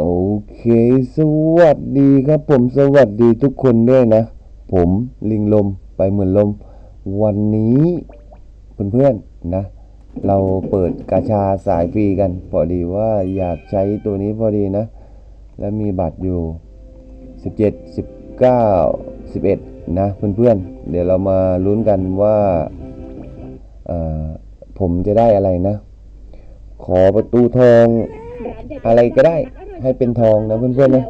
โอเค สวัสดีครับผมสวัสดีทุกคนด้วยนะ ผมลิงลมไปเหมือนลม วันนี้เพื่อนๆนะ เราเปิดกาชาสายฟรีกัน พอดีว่าอยากใช้ตัวนี้พอดีนะ และมีบัตรอยู่ 17 19 11 นะเพื่อนๆ เดี๋ยวเรามาลุ้นกันว่าผมจะได้อะไรนะ ขอประตูทองอะไรก็ได้ ให้เป็นทองนะเพื่อนๆนะ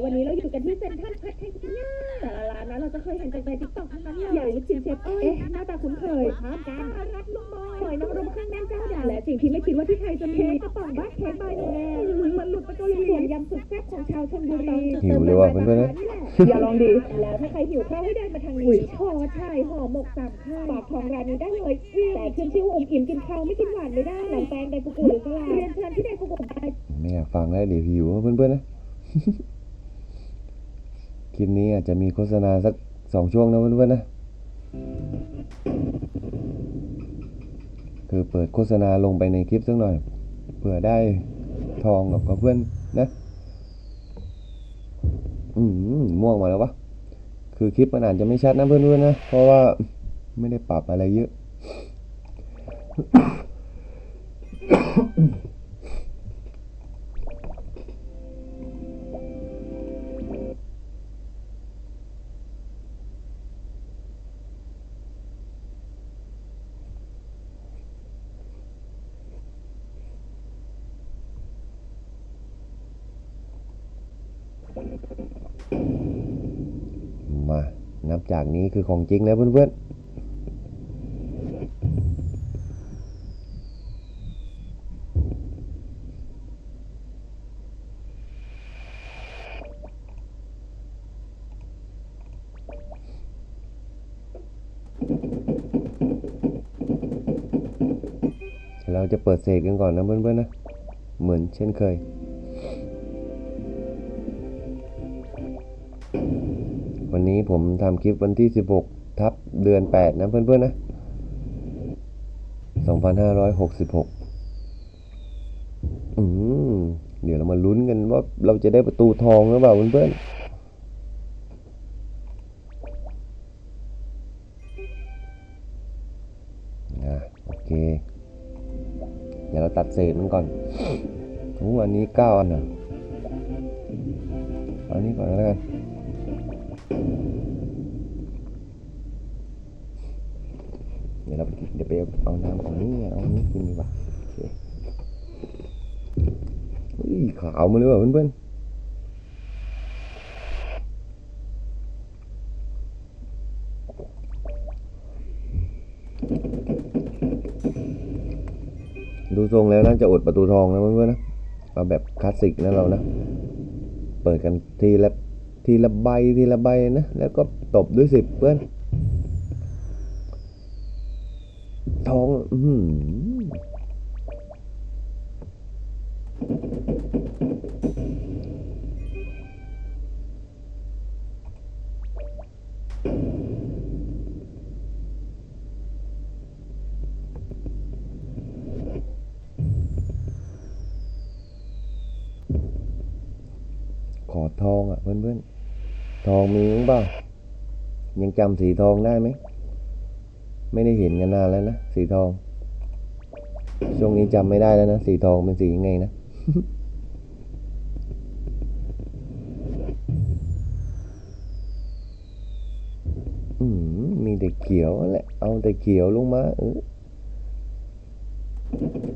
เราจะเคยเห็นกันในติ๊กต็อกทั้งนั้นเลยอย่างลูกชิ้นเชฟเอ๊ะหน้าตาคุ้นเคยพร้อมกันรักลูกบอยหอยนางรมข้างแน่นเจ้าดังและสิ่งที่ไม่คิดว่าที่ไทยจะมีกระป๋องบ้าเค้กใบหนูแน่มันหลุดไปเกาหลียำสุดแซ่บของชาวชลบุรีหิวเลยว่ะเพื่อนๆนะอย่าลองดีแล้วถ้าใครหิวข้าวให้เดินมาทางนี้ชอชายห่อหมกสามข้าวปากทองร้านนี้ได้เลยแต่ขึ้นชื่อว่าอมอิ่มกินข้าวไม่กินหวานไม่ได้หนังแป้งไดฟุกุหรือสลาเรียนเชิญที่ไดฟุกุได้ไม่อยากฟังแล้วเดี๋ยวหิวเพื่อนๆนะคลิปนี้อาจจะมีโฆษณาสัก สองช่วงนะเพื่อนๆนะ คือเปิดโฆษณาลงไปในคลิปสักหน่อย เผื่อได้ทองกับเพื่อนนะ อืมม่วงมาแล้ววะ คือคลิปมันอาจจะไม่ชัดนะเพื่อนๆนะ เพราะว่าไม่ได้ปรับอะไรเยอะ มา นับจากนี้คือของจริงแล้วเพื่อนๆเราจะเปิดเศษกันก่อนนะเพื่อนๆนะ เหมือนเช่นเคย วันนี้ผมทำคลิปวันที่ 16 ทับเดือน 8 นะเพื่อนๆนะ 2566 อืม เดี๋ยวเรามาลุ้นกันว่าเราจะได้ประตูทองหรือเปล่าเพื่อนๆอะโอเคเดี๋ยวเราตัดเศษมันก่อนโอ้อันนี้9อันอะอันนี้ก่อนแล้วกัน เดี๋ยวเราไปเดี๋ยวไปเอาน้ำของนี่เอาอันนี้กินดีกว่าโอเคอุ้ยขาวมาเลยว่ะเพื่อนๆดูทรงแล้วน่าจะอดประตูทองนะเพื่อนๆนะเอาแบบคลาสสิกนะเรานะ เปิดกันทีละ ทีละใบทีละใบนะ แล้วก็ตบด้วยสิบเพื่อนทอง อือหือขอทองอะเพื่อนๆ ทองมีมั้งเปล่ายังจำสีทองได้ไหม ไม่ได้เห็นกันนานแล้วนะ สีทอง ช่วงนี้จำไม่ได้แล้วนะ สีทองเป็นสียังไงนะอืมมีแต่เขียวแหละ เอาแต่เขียวลงมาเออ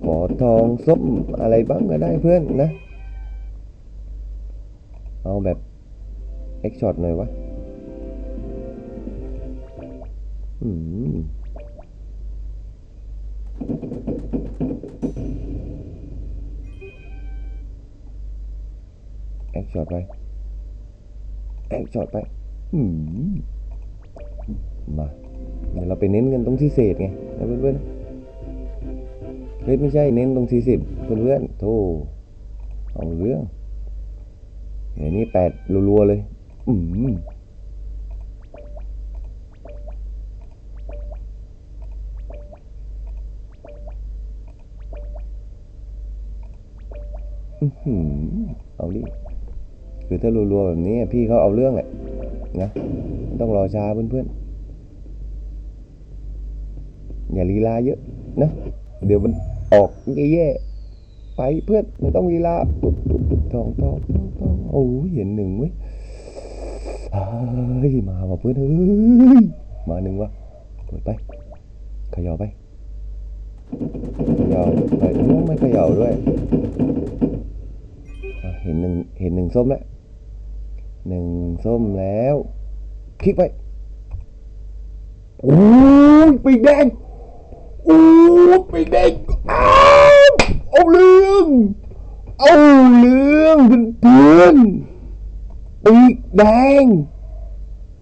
ขอทองส้มอะไรบ้างก็ได้เพื่อนนะ เอาแบบ เอ็กช็อตหน่อยวะอืมแอคช็อตไป แอคช็อตไป อืม มา เดี๋ยวเราไปเน้นกันตรงที่เศษไงนะเพื่อนๆเฮ้ยไม่ใช่เน้นตรงที่สิบเพื่อนๆโธ่เอาเรื่องเดี๋ยวนี้แปดรัวๆเลย อืมอื้อหือเอาดิคือถ้ารัวๆแบบนี้พี่เขาเอาเรื่องแหละนะต้องรอช้าเพื่อนๆ อย่าลีลาเยอะนะ เดี๋ยวมันออกแย่ๆไปเพื่อนมันต้องลีลาปุ๊บปุ๊บปุ๊บทองทองทองทองโอ้ยเห็นหนึ่งเว้ย เฮ้ยมาว่ะเพื่อนเฮ้ยมาหนึ่งวะเปิดไปเขย่าไปเขย่าไปโอ้ไม่เขย่าด้วยเห็นหนึ่งเห็นหนึ่งส้มแล้วหนึ่งส้มแล้ว คลิกไปโอ้ยปีกแดงโอ้ปีกแดงอ้าวเอาเรื่องเอาเรื่องเพื่อน ปีกแดง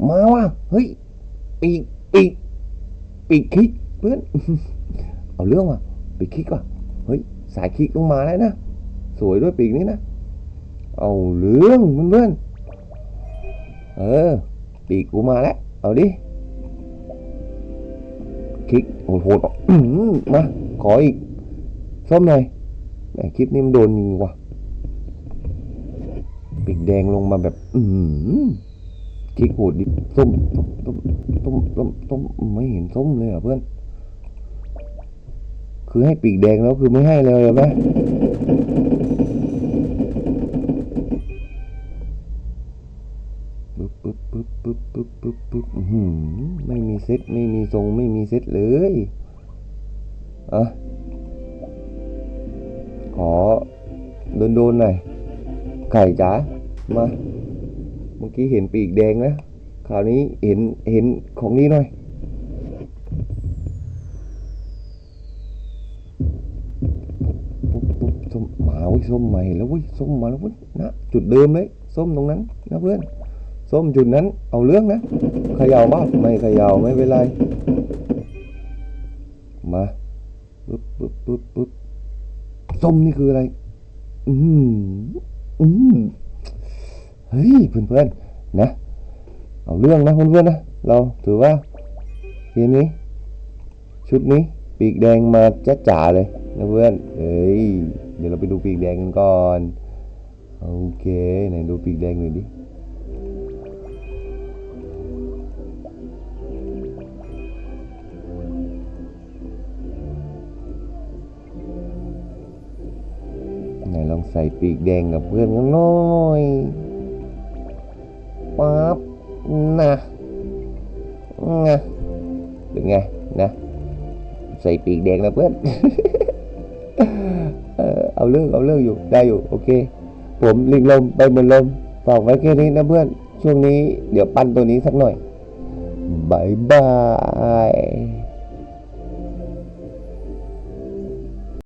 มาว่ะเฮ้ย ปีกปีกปีกคลิกเพื่อน เอาเรื่องว่ะปีกคลิกว่ะเฮ้ย สายคลิกลงมาแล้วนะ สวยด้วยปีกนี้นะ เอาเรื่องเพื่อนเออ ปีกกูมาแล้ว เอาดิ คลิกโหดๆมา ขออีก ส้มหน่อยคลิปนี้มันโดนยิงว่ะ ปีกแดงลงมาแบบ อือหือคลิกหดดิส้มส้มส้มส้มส้มส้มไม่เห็นส้มเลยอะเพื่อน คือให้ปีกแดงแล้วคือไม่ให้เลยเหรอแม่ปึ๊บปึ๊บปึ๊บปึ๊บปึ๊บปึ๊บปึ๊บอื้อหือไม่มีเซ็ตไม่มีทรงไม่มีเซ็ตเลยอะขอโดนๆหน่อยไข่จ๋า มาเมื่อกี้เห็นปีกแดงนะคราวนี้เห็นเห็นของนี้หน่อยปุ๊บปุ๊บส้มมาว้ยส้มใหม่แล้วว้ยส้มมาแล้วว้ยนะจุดเดิมเลย ส้มตรงนั้นนะเพื่อน ส้มจุดนั้นเอาเรื่องนะเขย่าบ้าไม่เขย่าไม่เป็นไร มาปุ๊บปุ๊บปุ๊บปุ๊บส้มนี่คืออะไร อืมอืม เฮ้ยเพื่อนเพื่อนๆนะ เอาเรื่องนะเพื่อนเพื่อนๆนะ เราถือว่าทีมนี้ ชุดนี้ปีกแดงมาจ้าจ๋าเลยนะเพื่อนเอ้ยเดี๋ยวเราไปดูปีกแดงกันก่อนโอเคไหนดูปีกแดงหน่อยดิไหนลองใส่ปีกแดงกับเพื่อนกันหน่อย ปั๊บนะนะเป็นไงนะ ใส่ปีกแดงนะเพื่อนเออเอาเรื่องเอาเรื่องอยู่ได้อยู่โอเค ผมลิงลมไปเหมือนลมฝากไว้แค่นี้นะเพื่อน ช่วงนี้เดี๋ยวปั้นตัวนี้สักหน่อยบายบาย